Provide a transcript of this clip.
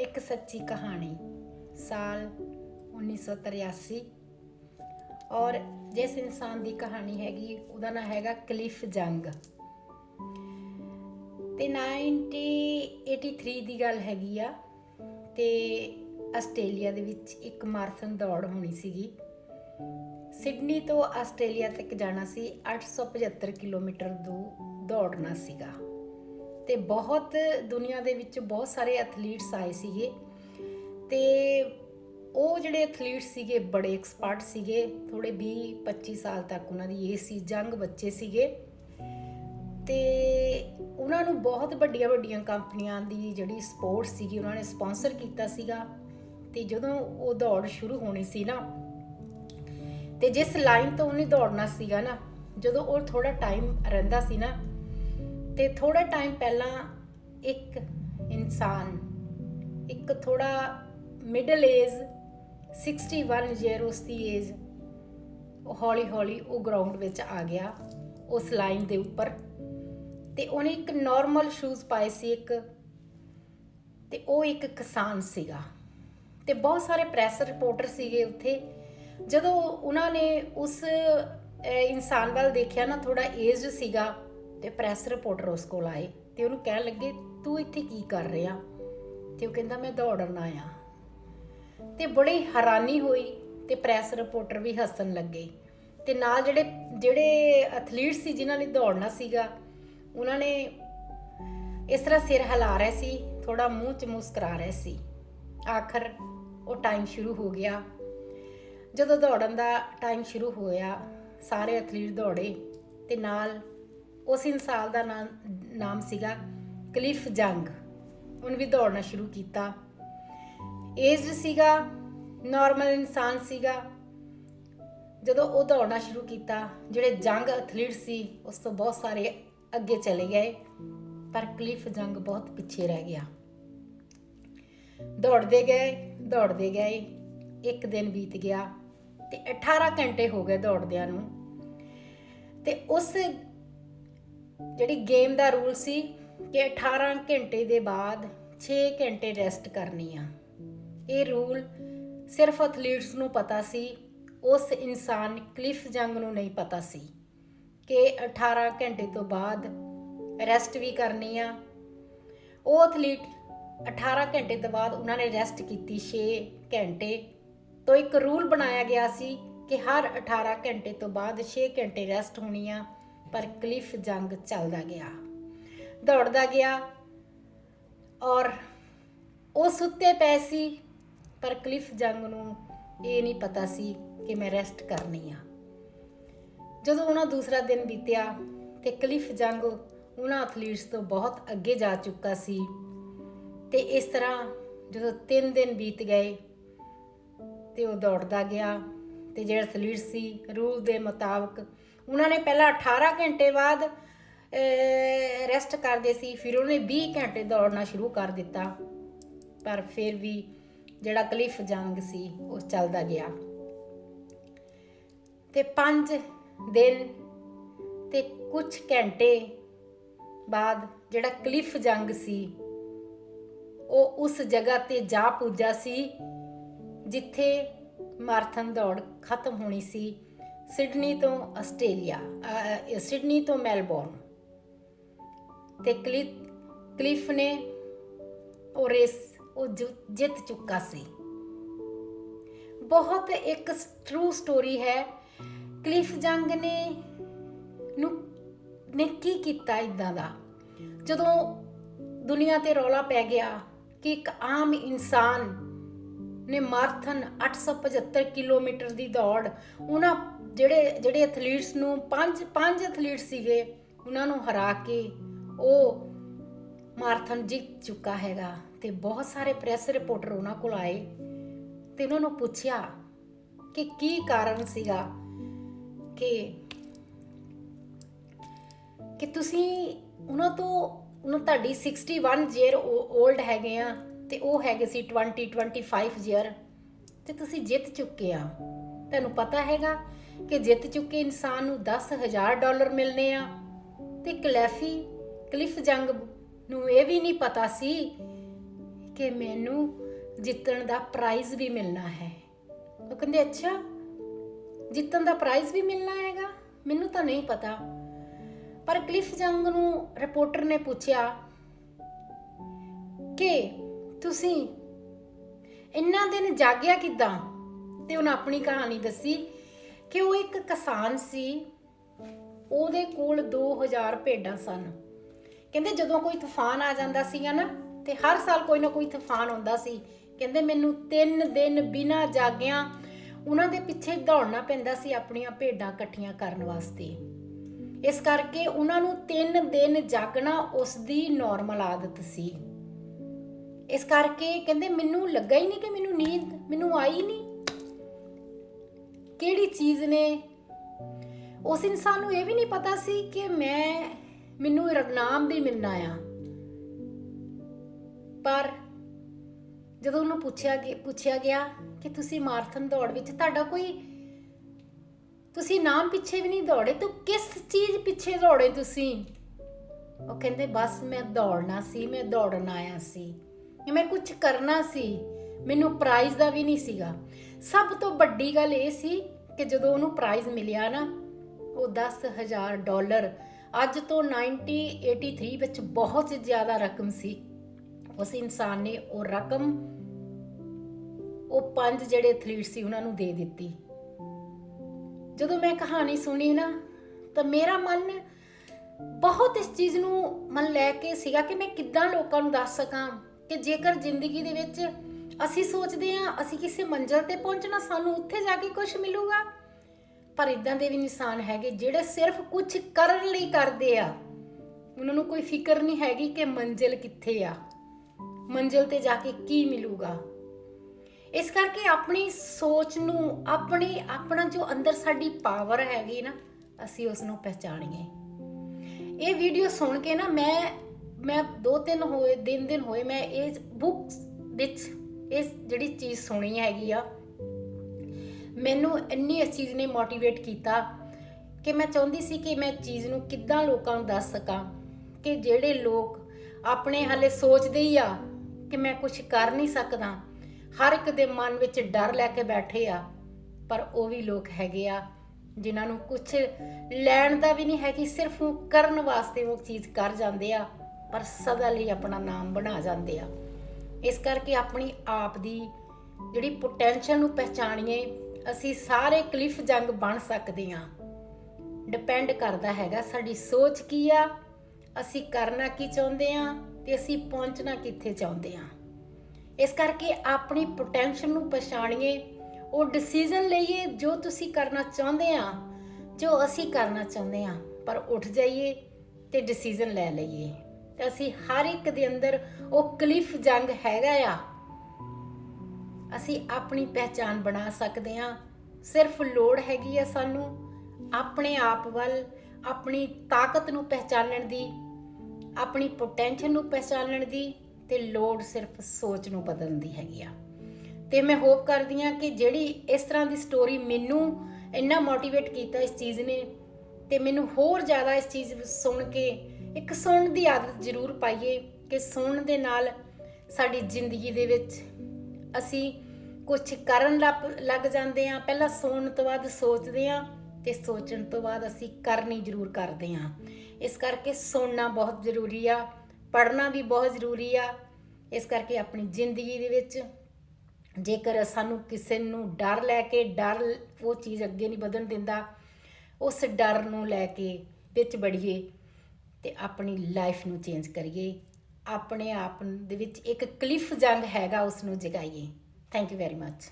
ਇੱਕ ਸੱਚੀ ਕਹਾਣੀ, ਸਾਲ 1983 ਔਰ ਜਿਸ ਇਨਸਾਨ ਦੀ ਕਹਾਣੀ ਹੈਗੀ, ਉਹਦਾ ਨਾਮ ਹੈਗਾ ਕਲਿਫ ਜੰਗ। ਤੇ 1983 ਦੀ ਗੱਲ ਹੈਗੀ ਆ, ਤੇ ਆਸਟ੍ਰੇਲੀਆ ਦੇ ਵਿੱਚ ਇੱਕ ਮਾਰਥਨ ਦੌੜ ਹੋਣੀ ਸੀਗੀ। ਸਿਡਨੀ ਤੋਂ ਆਸਟ੍ਰੇਲੀਆ ਤੱਕ ਜਾਣਾ ਸੀ 875 ਕਿਲੋਮੀਟਰ ਦੂਰ ਦੌੜਨਾ ਸੀਗਾ। ਤੇ ਬਹੁਤ ਦੁਨੀਆ ਦੇ ਵਿੱਚ ਬਹੁਤ ਸਾਰੇ ਐਥਲੀਟਸ ਆਏ ਸੀਗੇ। ਤੇ ਉਹ ਜਿਹੜੇ ਐਥਲੀਟਸ ਸੀਗੇ, ਬੜੇ ਐਕਸਪਰਟ ਸੀਗੇ। ਥੋੜੇ 20 25 ਸਾਲ ਤੱਕ ਉਹਨਾਂ ਦੀ ਏਜ ਸੀ, ਜੰਗ ਬੱਚੇ ਸੀਗੇ। ਤੇ ਉਹਨਾਂ ਨੂੰ ਬਹੁਤ ਵੱਡੀਆਂ ਵੱਡੀਆਂ ਕੰਪਨੀਆਂ ਦੀ ਜਿਹੜੀ ਸਪੋਰਟ ਸੀਗੀ, ਉਹਨਾਂ ਨੇ ਸਪਾਂਸਰ ਕੀਤਾ ਸੀਗਾ। ਤੇ ਜਦੋਂ ਉਹ ਦੌੜ ਸ਼ੁਰੂ ਹੋਣੀ ਸੀ ਨਾ, ਤੇ ਜਿਸ ਲਾਈਨ ਤੋਂ ਉਹਨੇ ਦੌੜਨਾ ਸੀਗਾ ਨਾ, ਜਦੋਂ ਉਹ ਥੋੜਾ ਟਾਈਮ ਰਹਿੰਦਾ ਸੀ ਨਾ ਤੇ ਥੋੜਾ ਟਾਈਮ ਪਹਿਲਾਂ ਇੱਕ ਇਨਸਾਨ, ਇੱਕ ਥੋੜਾ ਮਿਡਲ ਏਜ 61 ਈਅਰ ਉਸ ਦੀ ਏਜ ਉਹ ਹੌਲੀ ਹੌਲੀ ਉਹ ਗਰਾਊਂਡ ਵਿੱਚ ਆ ਗਿਆ, ਉਸ ਲਾਈਨ ਦੇ ਉੱਪਰ। ਤੇ ਉਹਨੇ ਇੱਕ ਨਾਰਮਲ ਸ਼ੂਜ਼ ਪਾਏ ਸੀ ਇੱਕ, ਤੇ ਉਹ ਇੱਕ ਕਿਸਾਨ ਸੀਗਾ। ਤੇ ਬਹੁਤ ਸਾਰੇ ਪ੍ਰੈਸ ਰਿਪੋਰਟਰ ਸੀਗੇ ਉੱਥੇ। ਜਦੋਂ ਉਹਨਾਂ ਨੇ ਉਸ ਇਨਸਾਨ ਵੱਲ ਦੇਖਿਆ ਨਾ ਥੋੜਾ ਏਜ ਸੀਗਾ ਤੇ ਪ੍ਰੈਸ ਰਿਪੋਰਟਰ ਉਸ ਕੋਲ ਆਏ ਤੇ ਉਹਨੂੰ ਕਹਿਣ ਲੱਗੇ, ਤੂੰ ਇੱਥੇ ਕੀ ਕਰ ਰਿਹਾ? ਤੇ ਉਹ ਕਹਿੰਦਾ, ਮੈਂ ਦੌੜਨ ਆਇਆ। ਤੇ ਬੜੀ ਹੈਰਾਨੀ ਹੋਈ ਤੇ ਪ੍ਰੈਸ ਰਿਪੋਰਟਰ ਵੀ ਹੱਸਣ ਲੱਗੇ ਤੇ ਨਾਲ ਜਿਹੜੇ ਜਿਹੜੇ ਐਥਲੀਟ ਸੀ ਜਿਨ੍ਹਾਂ ਨੇ ਦੌੜਨਾ ਸੀਗਾ, ਉਹਨਾਂ ਨੇ ਇਸ ਤਰ੍ਹਾਂ ਸਿਰ ਹਿਲਾ ਰਹੇ ਸੀ ਥੋੜਾ ਮੂੰਹ ਚ ਮੁਸਕਰਾ ਰਹੇ ਸੀ। ਆਖਰ ਉਹ ਟਾਈਮ ਸ਼ੁਰੂ ਹੋ ਗਿਆ। ਜਦੋਂ ਦੌੜਨ ਦਾ ਟਾਈਮ ਸ਼ੁਰੂ ਹੋਇਆ, ਸਾਰੇ ਐਥਲੀਟ ਦੌੜੇ ਤੇ ਨਾਲ ਉਸ ਇਨਸਾਨ ਦਾ ਨਾਮ ਨਾਮ ਸੀਗਾ ਕਲਿਫ ਜੰਗ। ਉਹਨੇ ਵੀ ਦੌੜਨਾ ਸ਼ੁਰੂ ਕੀਤਾ। ਏਜਡ ਸੀਗਾ ਨਾਰਮਲ ਇਨਸਾਨ ਸੀਗਾ। ਜਦੋਂ ਉਹ ਦੌੜਨਾ ਸ਼ੁਰੂ ਕੀਤਾ, ਜਿਹੜੇ ਜੰਗ ਐਥਲੀਟ ਸੀ, ਉਸ ਤੋਂ ਬਹੁਤ ਸਾਰੇ ਅੱਗੇ ਚਲੇ ਗਏ। ਪਰ ਕਲਿਫ ਜੰਗ ਬਹੁਤ ਪਿੱਛੇ ਰਹਿ ਗਿਆ। ਦੌੜਦੇ ਗਏ ਦੌੜਦੇ ਗਏ। ਇੱਕ ਦਿਨ ਬੀਤ ਗਿਆ ਤੇ 18 ਘੰਟੇ ਹੋ ਗਏ ਦੌੜਦਿਆਂ ਨੂੰ। ਤੇ ਉਸ ਜਿਹੜੀ ਗੇਮ ਦਾ ਰੂਲ ਸੀ ਕਿ 18 ਘੰਟੇ ਦੇ ਬਾਅਦ 6 ਘੰਟੇ ਰੈਸਟ ਕਰਨੀ ਆ। ਇਹ ਰੂਲ ਸਿਰਫ ਐਥਲੀਟਸ ਨੂੰ ਪਤਾ ਸੀ, ਉਸ ਇਨਸਾਨ ਕਲਿਫ ਜੰਗ ਨੂੰ ਨਹੀਂ ਪਤਾ ਸੀ ਕਿ 18 ਘੰਟੇ ਤੋਂ ਬਾਅਦ ਰੈਸਟ ਵੀ ਕਰਨੀ ਆ। ਉਹ ਐਥਲੀਟ 18 ਘੰਟੇ ਤੋਂ ਬਾਅਦ ਉਹਨਾਂ ਨੇ ਰੈਸਟ ਕੀਤੀ 6 ਘੰਟੇ ਤੋਂ। ਇੱਕ ਰੂਲ ਬਣਾਇਆ ਗਿਆ ਸੀ ਕਿ ਹਰ 18 ਘੰਟੇ ਤੋਂ ਬਾਅਦ 6 ਘੰਟੇ ਰੈਸਟ ਹੋਣੀ ਆ। ਪਰ ਕਲਿਫ ਜੰਗ ਚੱਲਦਾ ਗਿਆ। ਦੌੜਦਾ ਗਿਆ ਔਰ ਉਹ ਸੁੱਤੇ ਪਏ ਸੀ, ਪਰ ਕਲਿਫ ਜੰਗ ਨੂੰ ਇਹ ਨਹੀਂ ਪਤਾ ਸੀ ਕਿ ਮੈਂ ਰੈਸਟ ਕਰਨੀ ਆ। ਜਦੋਂ ਉਹਨਾਂ ਦੂਸਰਾ ਦਿਨ ਬੀਤਿਆ ਤੇ ਕਲਿਫ ਜੰਗ ਉਹਨਾਂ ਐਥਲੀਟਸ ਤੋਂ ਬਹੁਤ ਅੱਗੇ ਜਾ ਚੁੱਕਾ ਸੀ ਤੇ ਇਸ ਤਰ੍ਹਾਂ ਜਦੋਂ 3 ਦਿਨ ਬੀਤ ਗਏ ਤੇ ਉਹ ਦੌੜਦਾ ਗਿਆ ਤੇ ਜਿਹੜੇ ਐਥਲੀਟ ਸੀ ਰੂਲ ਦੇ ਮੁਤਾਬਕ ਉਹਨਾਂ ਨੇ ਪਹਿਲਾਂ 18 ਘੰਟੇ ਬਾਅਦ ਰੈਸਟ ਕਰਦੇ ਸੀ, ਫਿਰ ਉਹਨੇ 20 ਘੰਟੇ ਦੌੜਨਾ ਸ਼ੁਰੂ ਕਰ ਦਿੱਤਾ। ਪਰ ਫਿਰ ਵੀ ਜਿਹੜਾ ਕਲਿਫ ਜੰਗ ਸੀ, ਉਹ ਚੱਲਦਾ ਗਿਆ। ਤੇ 5 ਦਿਨ ਤੇ ਕੁਝ ਘੰਟੇ ਬਾਅਦ ਜਿਹੜਾ ਕਲਿਫ ਜੰਗ ਸੀ, ਉਹ ਉਸ ਜਗ੍ਹਾ ਤੇ ਜਾ ਪੁੱਜਾ ਸੀ, ਜਿੱਥੇ ਮਾਰਥਨ ਦੌੜ ਖਤਮ ਹੋਣੀ ਸੀ। ਸਿਡਨੀ ਤੋਂ ਆਸਟ੍ਰੇਲੀਆ ਸਿਡਨੀ ਤੋਂ ਮੈਲਬੌਰਨ। ਤੇ ਕਲਿਫ ਨੇ ਉਹ ਰੇਸ ਉਹ ਜਿੱਤ ਚੁੱਕਾ ਸੀ। ਬਹੁਤ ਇੱਕ ਟਰੂ ਸਟੋਰੀ ਹੈ। ਕਲਿਫ ਜੰਗ ਨੇ, ਨੂੰ, ਨੇ ਕੀ ਕੀਤਾ ਇਦਾਂ ਦਾ? ਜਦੋਂ ਦੁਨੀਆ ਤੇ ਰੌਲਾ ਪੈ ਗਿਆ ਕਿ ਇੱਕ ਆਮ ਇਨਸਾਨ ਨੇ ਮਾਰਥਨ 875 ਕਿਲੋਮੀਟਰ ਦੀ ਦੌੜ, ਉਹਨਾਂ ਜਿਹੜੇ ਜਿਹੜੇ ਐਥਲੀਟਸ ਨੂੰ ਪੰਜ ਪੰਜ ਐਥਲੀਟ ਸੀਗੇ, ਉਹਨਾਂ ਨੂੰ ਹਰਾ ਕੇ ਉਹ ਮਾਰਥਨ ਜਿੱਤ ਚੁੱਕਾ ਹੈਗਾ। ਤੇ ਬਹੁਤ ਸਾਰੇ ਪ੍ਰੈਸ ਰਿਪੋਰਟਰ ਉਹਨਾਂ ਕੋਲ ਆਏ ਤੇ ਉਹਨਾਂ ਨੂੰ ਪੁੱਛਿਆ ਕਿ ਕੀ ਕਾਰਨ ਸੀਗਾ ਕਿ ਕਿ ਤੁਸੀਂ ਉਹਨਾਂ ਤੋਂ, ਉਹਨਾਂ ਤੁਹਾਡੀ 61 ਈਅਰ 올ਡ ਹੈਗੇ ਆ ਤੇ ਉਹ ਹੈਗੇ ਸੀ 20 25 ਈਅਰ ਤੇ ਤੁਸੀਂ ਜਿੱਤ ਚੁੱਕੇ ਆ। ਤੁਹਾਨੂੰ ਪਤਾ ਹੈਗਾ ਕਿ ਜਿੱਤ ਚੁੱਕੇ ਇਨਸਾਨ ਨੂੰ 10000 ਡਾਲਰ ਮਿਲਨੇ ਆ। ਤੇ ਕਲੈਫੀ, ਕਲਿਫ ਜੰਗ ਨੂੰ ਇਹ ਵੀ ਨਹੀਂ ਪਤਾ ਸੀ ਕਿ ਮੈਨੂੰ ਜਿੱਤਣ ਦਾ ਪ੍ਰਾਈਜ਼ ਵੀ ਮਿਲਣਾ ਹੈ। ਉਹ ਕਹਿੰਦੇ, ਅੱਛਾ, ਜਿੱਤਣ ਦਾ ਪ੍ਰਾਈਜ਼ ਵੀ ਮਿਲਣਾ ਹੈਗਾ? ਮੈਨੂੰ ਤਾਂ ਨਹੀਂ ਪਤਾ। ਪਰ ਕਲਿਫ ਜੰਗ ਨੂੰ ਰਿਪੋਰਟਰ ਨੇ ਪੁੱਛਿਆ ਕਿ ਤੁਸੀਂ ਇੰਨਾ ਦਿਨ ਜਾਗਿਆ ਕਿਦਾਂ? ਤੇ ਉਹਨੇ ਆਪਣੀ ਕਹਾਣੀ ਦੱਸੀ ਕਿ ਉਹ ਇੱਕ ਕਿਸਾਨ ਸੀ, ਉਹਦੇ ਕੋਲ 2000 ਭੇਡਾਂ ਸਨ। ਕਹਿੰਦੇ ਜਦੋਂ ਕੋਈ ਤੂਫਾਨ ਆ ਜਾਂਦਾ ਸੀਗਾ ਨਾ ਤੇ ਹਰ ਸਾਲ ਕੋਈ ਨਾ ਕੋਈ ਤੂਫਾਨ ਆਉਂਦਾ ਸੀ। ਕਹਿੰਦੇ ਮੈਨੂੰ 3 ਦਿਨ ਬਿਨਾਂ ਜਾਗਿਆਂ ਉਹਨਾਂ ਦੇ ਪਿੱਛੇ ਦੌੜਨਾ ਪੈਂਦਾ ਸੀ ਆਪਣੀਆਂ ਭੇਡਾਂ ਇਕੱਠੀਆਂ ਕਰਨ ਵਾਸਤੇ। ਇਸ ਕਰਕੇ ਉਹਨਾਂ ਨੂੰ 3 ਦਿਨ ਜਾਗਣਾ ਉਸ ਦੀ ਨਾਰਮਲ ਆਦਤ ਸੀ। ਇਸ ਕਰਕੇ ਕਹਿੰਦੇ ਮੈਨੂੰ ਲੱਗਾ ਹੀ ਨਹੀਂ ਕਿ ਮੈਨੂੰ ਨੀਂਦ, ਮੈਨੂੰ ਆਈ ਨਹੀਂ। ਕਿਹੜੀ ਚੀਜ਼ ਨੇ? ਉਸ ਇਨਸਾਨ ਨੂੰ ਇਹ ਵੀ ਨਹੀਂ ਪਤਾ ਸੀ ਕਿ ਮੈਂ, ਮੈਨੂੰ ਇਨਾਮ ਵੀ ਮਿਲਣਾ ਆ। ਪਰ ਜਦੋਂ ਉਹਨੂੰ ਪੁੱਛਿਆ ਕਿ ਪੁੱਛਿਆ ਗਿਆ ਕਿ ਤੁਸੀਂ ਮਾਰਥਨ ਦੌੜ ਵਿੱਚ ਤੁਹਾਡਾ ਕੋਈ, ਤੁਸੀਂ ਨਾਮ ਪਿੱਛੇ ਵੀ ਨਹੀਂ ਦੌੜੇ, ਤੂੰ ਕਿਸ ਚੀਜ਼ ਪਿੱਛੇ ਦੌੜੇ ਤੁਸੀਂ? ਉਹ ਕਹਿੰਦੇ, ਬਸ ਮੈਂ ਦੌੜਨਾ ਸੀ, ਮੈਂ ਦੌੜਨ ਆਇਆ ਸੀ। ਮੈਂ ਕੁਝ ਕਰਨਾ ਸੀ। ਮੈਨੂੰ ਪ੍ਰਾਈਜ਼ ਦਾ ਵੀ ਨਹੀਂ ਸੀਗਾ। ਸਭ ਤੋਂ ਵੱਡੀ ਗੱਲ ਇਹ ਸੀ ਕਿ ਜਦੋਂ ਉਹਨੂੰ ਪ੍ਰਾਈਜ਼ ਮਿਲਿਆ ਨਾ, ਉਹ 10000 ਡਾਲਰ ਅੱਜ ਤੋਂ 1983 ਵਿੱਚ ਬਹੁਤ ਜ਼ਿਆਦਾ ਰਕਮ ਸੀ। ਉਸ ਇਨਸਾਨ ਨੇ ਉਹ ਰਕਮ ਉਹ ਪੰਜ ਜਿਹੜੇ ਐਥਲੀਟ ਸੀ ਉਹਨਾਂ ਨੂੰ ਦੇ ਦਿੱਤੀ। ਜਦੋਂ ਮੈਂ ਕਹਾਣੀ ਸੁਣੀ ਨਾ, ਤਾਂ ਮੇਰਾ ਮਨ ਬਹੁਤ ਇਸ ਚੀਜ਼ ਨੂੰ ਮਨ ਲੈ ਕੇ ਸੀਗਾ ਕਿ ਮੈਂ ਕਿੱਦਾਂ ਲੋਕਾਂ ਨੂੰ ਦੱਸ ਸਕਾਂ ਕਿ ਜੇਕਰ ਜ਼ਿੰਦਗੀ ਦੇ ਵਿੱਚ ਅਸੀਂ ਸੋਚਦੇ ਹਾਂ, ਅਸੀਂ ਕਿਸੇ ਮੰਜ਼ਲ ਤੇ ਪਹੁੰਚਣਾ, ਸਾਨੂੰ ਉੱਥੇ ਜਾ ਕੇ ਕੁਝ ਮਿਲੂਗਾ। ਪਰ ਇਦਾਂ ਦੇ ਵੀ ਇਨਸਾਨ ਹੈਗੇ ਜਿਹੜੇ ਸਿਰਫ ਕੁਝ ਕਰਨ ਲਈ ਕਰਦੇ ਆ। ਉਹਨਾਂ ਨੂੰ ਕੋਈ ਫਿਕਰ ਨਹੀਂ ਹੈਗੀ ਕਿ ਮੰਜ਼ਿਲ ਕਿੱਥੇ ਆ, ਮੰਜ਼ਿਲ ਤੇ ਜਾ ਕੇ ਕੀ ਮਿਲੂਗਾ। ਇਸ ਕਰਕੇ ਆਪਣੀ ਸੋਚ ਨੂੰ, ਆਪਣੀ, ਆਪਣਾ ਜੋ ਅੰਦਰ ਸਾਡੀ ਪਾਵਰ ਹੈਗੀ ਨਾ, ਅਸੀਂ ਉਸ ਨੂੰ ਪਹਿਚਾਣੀਏ। ਇਹ ਵੀਡੀਓ ਸੁਣ ਕੇ ਨਾ ਮੈਂ ਮੈਂ ਦੋ ਤਿੰਨ ਹੋਏ ਦਿਨ ਦਿਨ ਹੋਏ ਮੈਂ ਇਹ ਬੁੱਕਸ ਵਿੱਚ ਇਹ ਜਿਹੜੀ ਚੀਜ਼ ਸੁਣੀ ਹੈਗੀ ਆ, ਮੈਨੂੰ ਇੰਨੀ ਇਸ ਚੀਜ਼ ਨੇ ਮੋਟੀਵੇਟ ਕੀਤਾ ਕਿ ਮੈਂ ਚਾਹੁੰਦੀ ਸੀ ਕਿ ਮੈਂ ਚੀਜ਼ ਨੂੰ ਕਿੱਦਾਂ ਲੋਕਾਂ ਨੂੰ ਦੱਸ ਸਕਾਂ ਕਿ ਜਿਹੜੇ ਲੋਕ ਆਪਣੇ ਹਾਲੇ ਸੋਚਦੇ ਹੀ ਆ ਕਿ ਮੈਂ ਕੁਝ ਕਰ ਨਹੀਂ ਸਕਦਾ, ਹਰ ਇੱਕ ਦੇ ਮਨ ਵਿੱਚ ਡਰ ਲੈ ਕੇ ਬੈਠੇ ਆ, ਪਰ ਉਹ ਵੀ ਲੋਕ ਹੈਗੇ ਆ ਜਿਨ੍ਹਾਂ ਨੂੰ ਕੁਝ ਲੈਣ ਦਾ ਵੀ ਨਹੀਂ ਹੈ ਕਿ ਸਿਰਫ ਉਹ ਕਰਨ ਵਾਸਤੇ ਉਹ ਚੀਜ਼ ਕਰ ਜਾਂਦੇ ਆ, ਪਰ ਸਦਾ ਲਈ ਆਪਣਾ ਨਾਮ ਬਣਾ ਜਾਂਦੇ ਆ। ਇਸ ਕਰਕੇ ਆਪਣੀ ਆਪ ਦੀ ਜਿਹੜੀ ਪੋਟੈਂਸ਼ੀਅਲ ਨੂੰ ਪਹਿਚਾਣੀਏ, ਅਸੀਂ ਸਾਰੇ ਕਲਿਫ ਜੰਗ ਬਣ ਸਕਦੇ ਹਾਂ। ਡਿਪੈਂਡ ਕਰਦਾ ਹੈਗਾ ਸਾਡੀ ਸੋਚ ਕੀ ਆ, ਅਸੀਂ ਕਰਨਾ ਕੀ ਚਾਹੁੰਦੇ ਆ ਤੇ ਅਸੀਂ ਪਹੁੰਚਣਾ ਕਿੱਥੇ ਚਾਹੁੰਦੇ ਆ ਇਸ ਕਰਕੇ ਆਪਣੀ ਪੋਟੈਂਸ਼ੀਅਲ ਨੂੰ ਪਛਾਣੀਏ ਉਹ ਡਿਸੀਜਨ ਲਈਏ ਜੋ ਤੁਸੀਂ ਕਰਨਾ ਚਾਹੁੰਦੇ ਆ ਜੋ ਅਸੀਂ ਕਰਨਾ ਚਾਹੁੰਦੇ ਆ ਪਰ ਉੱਠ ਜਾਈਏ ਤੇ ਡਿਸੀਜਨ ਲੈ ਲਈਏ। ਤੇ ਅਸੀਂ ਹਰ ਇੱਕ ਦੇ ਅੰਦਰ ਉਹ ਕਲਿਫ ਜੰਗ ਹੈਗਾ ਆ। ਅਸੀਂ ਆਪਣੀ ਪਹਿਚਾਨ ਬਣਾ ਸਕਦੇ ਹਾਂ। ਸਿਰਫ ਲੋੜ ਹੈਗੀ ਆ ਸਾਨੂੰ ਆਪਣੇ ਆਪ ਵੱਲ, ਆਪਣੀ ਤਾਕਤ ਨੂੰ ਪਹਿਚਾਨਣ ਦੀ, ਆਪਣੀ ਪੋਟੈਂਸ਼ੀਅਲ ਨੂੰ ਪਹਿਚਾਨਣ ਦੀ ਤੇ ਲੋੜ ਸਿਰਫ ਸੋਚ ਨੂੰ ਬਦਲਣ ਦੀ ਹੈਗੀ ਆ। ਤੇ ਮੈਂ ਹੋਪ ਕਰਦੀ ਆ ਕਿ ਜਿਹੜੀ ਇਸ ਤਰ੍ਹਾਂ ਦੀ ਸਟੋਰੀ ਮੈਨੂੰ ਇੰਨਾ ਮੋਟੀਵੇਟ ਕੀਤਾ ਇਸ ਚੀਜ਼ ਨੇ ਤੇ ਮੈਨੂੰ ਹੋਰ ਜ਼ਿਆਦਾ ਇਸ ਚੀਜ਼ ਸੁਣ ਕੇ ਇੱਕ ਸੁਣਨ ਦੀ ਆਦਤ ਜ਼ਰੂਰ ਪਾਈਏ ਕਿ ਸੁਣਨ ਦੇ ਨਾਲ ਸਾਡੀ ਜ਼ਿੰਦਗੀ ਦੇ ਵਿੱਚ ਅਸੀਂ ਕੁਝ ਕਰਨ ਲੱਗ- ਲੱਗ ਜਾਂਦੇ ਆ ਪਹਿਲਾਂ ਸੁਣਨ ਤੋਂ ਬਾਅਦ ਸੋਚਦੇ ਆ ਤੇ ਸੋਚਣ ਤੋਂ ਬਾਅਦ ਅਸੀਂ ਕਰਨੀ ਜ਼ਰੂਰ ਕਰਦੇ ਆ ਇਸ ਕਰਕੇ ਸੁਣਨਾ ਬਹੁਤ ਜ਼ਰੂਰੀ ਆ, ਪੜ੍ਹਨਾ ਵੀ ਬਹੁਤ ਜ਼ਰੂਰੀ ਆ। ਇਸ ਕਰਕੇ ਆਪਣੀ ਜ਼ਿੰਦਗੀ ਦੇ ਵਿੱਚ ਜੇਕਰ ਸਾਨੂੰ ਕਿਸੇ ਨੂੰ ਡਰ ਲੈ ਕੇ, ਡਰ ਉਹ ਚੀਜ਼ ਅੱਗੇ ਨਹੀਂ ਵਧਣ ਦਿੰਦਾ, ਉਸ ਡਰ ਨੂੰ ਲੈ ਕੇ ਵਿੱਚ ਬੜੀਏ। ਤੇ ਆਪਣੀ ਲਾਈਫ ਨੂੰ ਚੇਂਜ ਕਰੀਏ। ਆਪਣੇ ਆਪ ਦੇ ਵਿੱਚ ਇੱਕ ਕਲਿਫ ਜੰਗ ਹੈਗਾ ਉਸ ਨੂੰ ਜਗਾਈਏ। Thank you very much